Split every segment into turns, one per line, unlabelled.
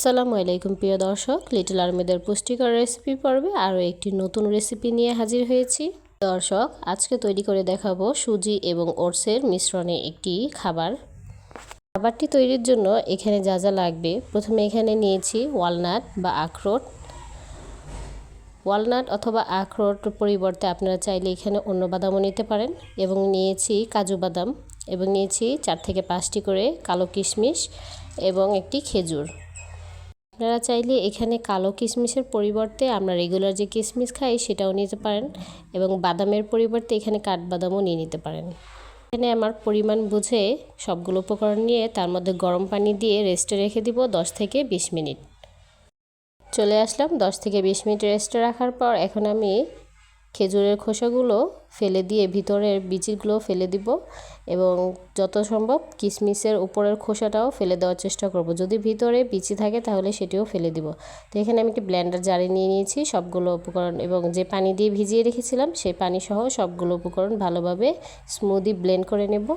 আসসালামু আলাইকুম, প্রিয় দর্শক। লিটল আর্মিদের পুষ্টিকর রেসিপি পর্বে আরও একটি নতুন রেসিপি নিয়ে হাজির হয়েছি। দর্শক, আজকে তৈরি করে দেখাবো সুজি এবং ওটসের মিশ্রণে একটি খাবার। খাবারটি তৈরির জন্য এখানে যা যা লাগবে, প্রথমে এখানে নিয়েছি ওয়ালনাট বা আখরোট। ওয়ালনাট অথবা আখরোট পরিবর্তে আপনারা চাইলে এখানে অন্য বাদামও নিতে পারেন এবং নিয়েছি কাজু বাদাম এবং নিয়েছি চার থেকে পাঁচটি করে কালো কিশমিশ এবং একটি খেজুর। আপনারা চাইলে এখানে কালো কিশমিশের পরিবর্তে আমরা রেগুলার যে কিশমিশ খাই সেটাও নিতে পারেন এবং বাদামের পরিবর্তে এখানে কাঠবাদামও নিয়ে নিতে পারেন। এখানে আমার পরিমাণ বুঝে সবগুলো উপকরণ নিয়ে তার মধ্যে গরম পানি দিয়ে রেস্টে রেখে দিব দশ থেকে বিশ মিনিট। চলে আসলাম দশ থেকে বিশ মিনিট রেস্টে রাখার পর এখন আমি খেজুরের খোসাগুলো ফেলে দিয়ে ভিতরের বিচিগুলো ফেলে দিব এবং যত সম্ভব কিশমিশের উপরের খোসাটাও ফেলে দেওয়ার চেষ্টা করব। যদি ভিতরে বিচি থাকে তাহলে সেটিও ফেলে দিব। তো এখানে আমি একটি ব্ল্যান্ডার জারে নিয়ে নিয়েছি সবগুলো উপকরণ এবং যে পানি দিয়ে ভিজিয়ে রেখেছিলাম সেই পানি সহ সবগুলো উপকরণ ভালোভাবে স্মুদি ব্লেন্ড করে নেব।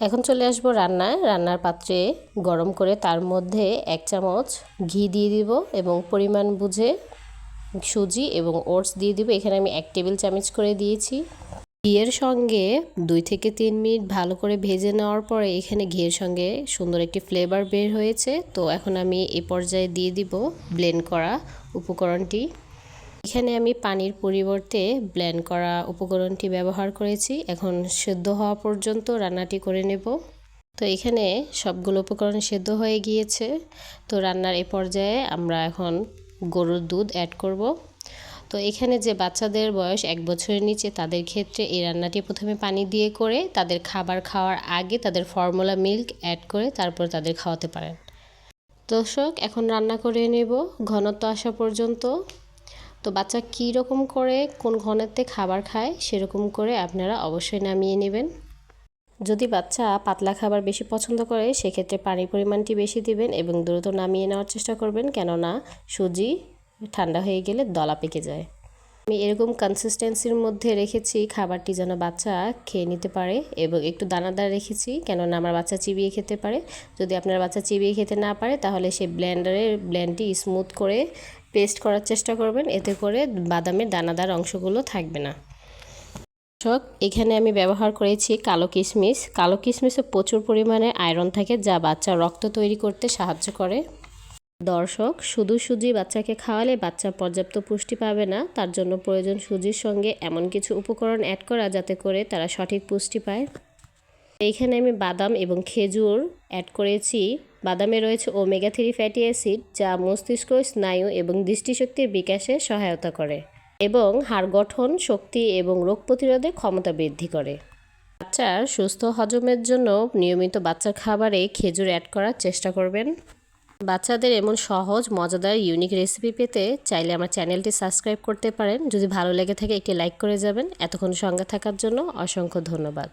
এখন চলে আসব রান্নায়। রান্নার পাত্রে গরম করে তার মধ্যে এক চামচ ঘি দিয়ে দিব এবং পরিমাণ বুঝে সুজি এবং ওটস দিয়ে দিব। এখানে আমি এক টেবিল চামচ করে দিয়েছি। ঘিয়ের সঙ্গে দুই থেকে তিন মিনিট ভালো করে ভেজে নেওয়ার পরে এখানে ঘিয়ের সঙ্গে সুন্দর একটি ফ্লেভার বের হয়েছে। তো এখন আমি এ পর্যায়ে দিয়ে দিব ব্লেন্ড করা উপকরণটি। এখানে আমি পানির পরিবর্তে ব্লেন্ড করা উপকরণটি ব্যবহার করেছি। এখন সেদ্ধ হওয়া পর্যন্ত রান্নাটি করে নেব। তো এখানে সবগুলো উপকরণ সেদ্ধ হয়ে গিয়েছে। তো রান্নার এ পর্যায়ে আমরা এখন গরুর দুধ অ্যাড করব। তো এখানে যে বাচ্চাদের বয়স এক বছরের নিচে, তাদের ক্ষেত্রে এই রান্নাটি প্রথমে পানি দিয়ে করে, তাদের খাবার খাওয়ার আগে তাদের ফর্মুলা মিল্ক অ্যাড করে তারপর তাদের খাওয়াতে পারেন। দর্শক, এখন রান্না করে নেব ঘনত্ব আসা পর্যন্ত। তো বাচ্চা কী রকম করে, কোন ঘনত্বে খাবার খায়, সেরকম করে আপনারা অবশ্যই নামিয়ে নেবেন। যদি বাচ্চা পাতলা খাবার বেশি পছন্দ করে, সেক্ষেত্রে পানির পরিমাণটি বেশি দিবেন এবং দ্রুত নামিয়ে নেওয়ার চেষ্টা করবেন। কেননা সুজি ঠান্ডা হয়ে গেলে দলা পেকে যায়। আমি এরকম কনসিস্টেন্সির মধ্যে রেখেছি খাবারটি যেন বাচ্চা খেয়ে নিতে পারে এবং একটু দানাদার রেখেছি, কেননা আমার বাচ্চা চিবিয়ে খেতে পারে। যদি আপনার বাচ্চা চিবিয়ে খেতে না পারে, তাহলে সেই ব্লেন্ডারের ব্লেন্ডটি স্মুথ করে পেস্ট করার চেষ্টা করবেন। এতে করে বাদামের দানাদার অংশগুলো থাকবে না। দর্শক এখানে আমি ব্যবহার করেছি কালো কিশমিশ। কালো কিশমিশে প্রচুর পরিমাণে আয়রন থাকে, যা বাচ্চা রক্ত তৈরি করতে সাহায্য করে। দর্শক, শুধু সুজি বাচ্চাকে খাওয়ালে বাচ্চা পর্যাপ্ত পুষ্টি পাবে না, তার জন্য প্রয়োজন সুজির সঙ্গে এমন কিছু উপকরণ অ্যাড করা যাতে করে তারা সঠিক পুষ্টি পায়। এইখানে আমি বাদাম এবং খেজুর অ্যাড করেছি। বাদামে রয়েছে ওমেগা থ্রি ফ্যাটি অ্যাসিড যা মস্তিষ্ক, স্নায়ু এবং দৃষ্টিশক্তির বিকাশে সহায়তা করে। এবং হাড় গঠন, শক্তি এবং রোগ প্রতিরোধে ক্ষমতা বৃদ্ধি করে। বাচ্চার সুস্থ হজমের জন্য নিয়মিত বাচ্চার খাবারে খেজুর অ্যাড করার চেষ্টা করবেন। বাচ্চাদের এমন সহজ, মজাদার ইউনিক রেসিপি পেতে চাইলে আমার চ্যানেলটি সাবস্ক্রাইব করতে পারেন। যদি ভালো লেগে থাকে, একটি লাইক করে যাবেন। এতক্ষণ সঙ্গে থাকার জন্য অসংখ্য ধন্যবাদ।